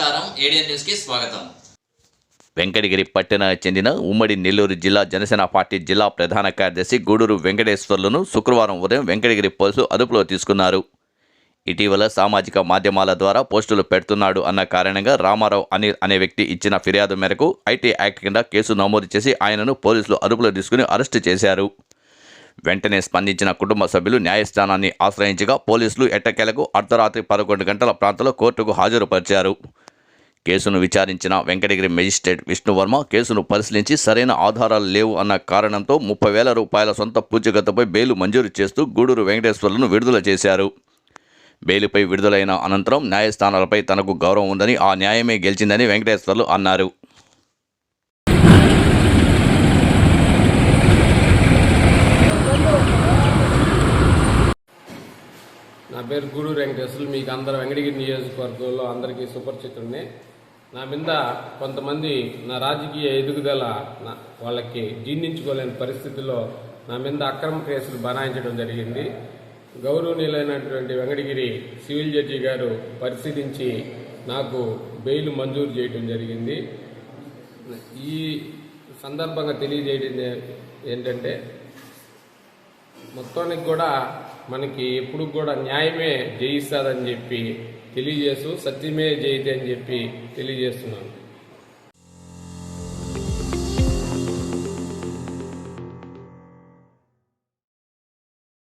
ఏడియన్ స్వాగతం. వెంకటగిరి పట్టణానికి చెందిన ఉమ్మడి నెల్లూరు జిల్లా జనసేన పార్టీ జిల్లా ప్రధాన కార్యదర్శి గూడూరు వెంకటేశ్వర్లను శుక్రవారం ఉదయం వెంకటగిరి పోలీసులు అదుపులో తీసుకున్నారు. ఇటీవల సామాజిక మాధ్యమాల ద్వారా పోస్టులు పెడుతున్నాడు అన్న కారణంగా రామారావు అనిల్ అనే వ్యక్తి ఇచ్చిన ఫిర్యాదు మేరకు ఐటీ యాక్ట్ కింద కేసు నమోదు చేసి ఆయనను పోలీసులు అదుపులో తీసుకుని అరెస్టు చేశారు. వెంటనే స్పందించిన కుటుంబ సభ్యులు న్యాయస్థానాన్ని ఆశ్రయించగా పోలీసులు ఎట్టకేలకు అర్ధరాత్రి పదకొండు గంటల ప్రాంతంలో కోర్టుకు హాజరుపరిచారు. కేసును విచారించిన వెంకటగిరి మెజిస్ట్రేట్ విష్ణువర్మ కేసును పరిశీలించి సరైన ఆధారాలు లేవు అన్న కారణంతో ముప్పై వేల రూపాయల సొంత పూచీకత్తుపై బెయిల్ మంజూరు చేస్తూ గూడూరు వెంకటేశ్వర్లను విడుదల చేశారు. బెయిల్పై విడుదలైన అనంతరం న్యాయస్థానాలపై తనకు గౌరవం ఉందని ఆ న్యాయమే గెలిచిందని వెంకటేశ్వర్లు అన్నారు. నా పేరు గూడూరు వెంకటేశ్వర్లు. మీకు అందరు వెంకటగిరి నియోజకవర్గంలో అందరికీ సుపరిచితుడిని. నా మీద కొంతమంది నా రాజకీయ ఎదుగుదల నా వాళ్ళకి జీర్ణించుకోలేని పరిస్థితుల్లో నా మీద అక్రమ కేసులు బనాయించడం జరిగింది. గౌరవనీయులైనటువంటి వెంకటగిరి సివిల్ జడ్జి గారు పరిశీలించి నాకు బెయిల్ మంజూరు చేయడం జరిగింది. ఈ సందర్భంగా తెలియజేయడం ఏంటంటే మొత్తానికి కూడా మనకి ఎప్పుడు కూడా న్యాయమే జయిస్తుందని చెప్పి తెలియజేస్తూ సత్యమే జయితే అని చెప్పి తెలియజేస్తున్నాను.